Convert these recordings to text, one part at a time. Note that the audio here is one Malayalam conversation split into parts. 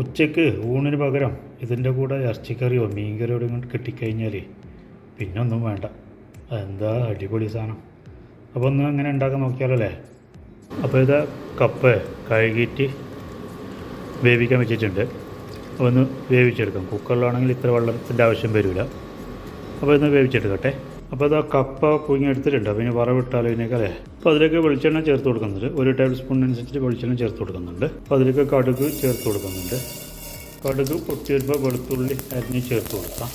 ഉച്ചയ്ക്ക് ഊണിന് പകരം ഇതിന്റെ കൂടെ ഇറച്ചിക്കറിയോ മീൻകറിയോ ഇങ്ങോട്ട് കിട്ടിക്കഴിഞ്ഞാൽ പിന്നെ ഒന്നും വേണ്ട. അതെന്താ അടിപൊളി സാധനം. അപ്പോൾ ഒന്ന് അങ്ങനെ ഉണ്ടാക്കാൻ നോക്കിയാലോ അല്ലേ? അപ്പോൾ ഇത് കപ്പ് കഴുകിയിട്ട് വേവിക്കാൻ വെച്ചിട്ടുണ്ട്. അപ്പോൾ ഒന്ന് വേവിച്ചെടുക്കാം. കുക്കറിലാണെങ്കിൽ ഇത്ര വെള്ളത്തിന്റെ ആവശ്യം വരില്ല. അപ്പോൾ ഇന്ന് വേവിച്ചെടുക്കട്ടെ. അപ്പോൾ അത് ആ കപ്പ പുഴുങ്ങിയെടുത്തിട്ടുണ്ട്. ഇനി വറവിട്ടാലോ ഇതിനൊക്കെ അല്ലേ അപ്പോൾ അതിലേക്ക് വെളിച്ചെണ്ണ ചേർത്ത് കൊടുക്കുന്നുണ്ട്. ഒരു ടേബിൾ സ്പൂൺ അനുസരിച്ച് വെളിച്ചെണ്ണ ചേർത്ത് കൊടുക്കുന്നുണ്ട്. അപ്പോൾ അതിലേക്ക് കടുക് ചേർത്ത് കൊടുക്കുന്നുണ്ട്. കടുക് പൊട്ടി വരുമ്പോൾ വെളുത്തുള്ളി അരിഞ്ഞ് ചേർത്ത് കൊടുക്കാം.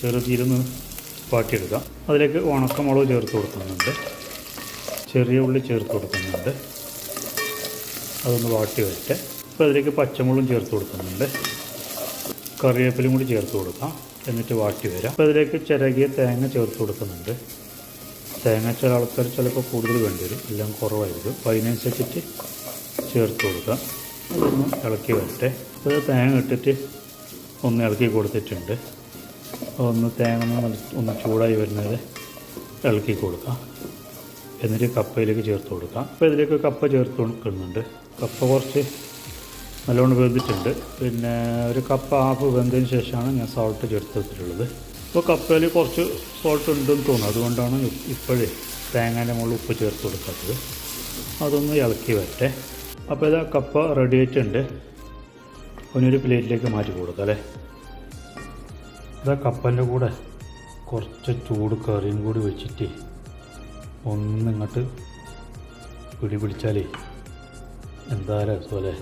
ചെറുതീരുന്ന് പാട്ടിയെടുക്കാം അതിലേക്ക് ഉണക്കമുളക് ചേർത്ത് കൊടുക്കുന്നുണ്ട്. ചെറിയ ഉള്ളി ചേർത്ത് കൊടുക്കുന്നുണ്ട്. അതൊന്ന് വാട്ടി വരട്ടെ അപ്പോൾ അതിലേക്ക് പച്ചമുളകും ചേർത്ത് കൊടുക്കുന്നുണ്ട്. കറിവേപ്പിലും കൂടി ചേർത്ത് കൊടുക്കാം. എന്നിട്ട് വാട്ടി വരാം. അപ്പോൾ ഇതിലേക്ക് ചിരകിയ തേങ്ങ ചേർത്ത് കൊടുക്കുന്നുണ്ട്. തേങ്ങ ചില ആൾക്കാർ ചിലപ്പോൾ കൂടുതൽ വേണ്ടി വരും. എല്ലാം കുറവായിരിക്കും. അപ്പോൾ അതിനനുസരിച്ചിട്ട് ചേർത്ത് കൊടുക്കാം. അതൊന്ന് ഇളക്കി വരട്ടെ. അപ്പോൾ തേങ്ങ ഇട്ടിട്ട് ഒന്ന് ഇളക്കി കൊടുത്തിട്ടുണ്ട്. ഒന്ന് തേങ്ങ ഒന്ന് ചൂടായി വരുന്നത് ഇളക്കി കൊടുക്കാം. എന്നിട്ട് കപ്പയിലേക്ക് ചേർത്ത് കൊടുക്കാം. അപ്പോൾ ഇതിലേക്ക് കപ്പ ചേർത്ത് കൊടുക്കുന്നുണ്ട്. കപ്പ കുറച്ച് നല്ലോണം വെന്തിട്ടുണ്ട്. പിന്നെ ഒരു കപ്പ് ഹാഫ് വെന്തതിന് ശേഷമാണ് ഞാൻ സോൾട്ട് ചേർത്തിട്ടുള്ളത് ഇപ്പോൾ കപ്പയിൽ കുറച്ച് സോൾട്ട് ഉണ്ടെന്ന് തോന്നുന്നു. അതുകൊണ്ടാണ് ഇപ്പോഴേ തേങ്ങേന്റെ മുകളിൽ ഉപ്പ് ചേർത്ത് കൊടുക്കാത്തത്. അതൊന്ന് ഇളക്കി വരട്ടെ. അപ്പോൾ ഇതാ കപ്പ റെഡി ആയിട്ടുണ്ട്. ഒന്നൊരു പ്ലേറ്റിലേക്ക് മാറ്റി കൊടുക്കാം അല്ലേ? ഇതാ കപ്പന്റെ കൂടെ കുറച്ച് ചൂട് കറിയും കൂടി വെച്ചിട്ട് ഒന്നിങ്ങോട്ട് പിടി പിടിച്ചാലേ എന്താ രസമല്ലേ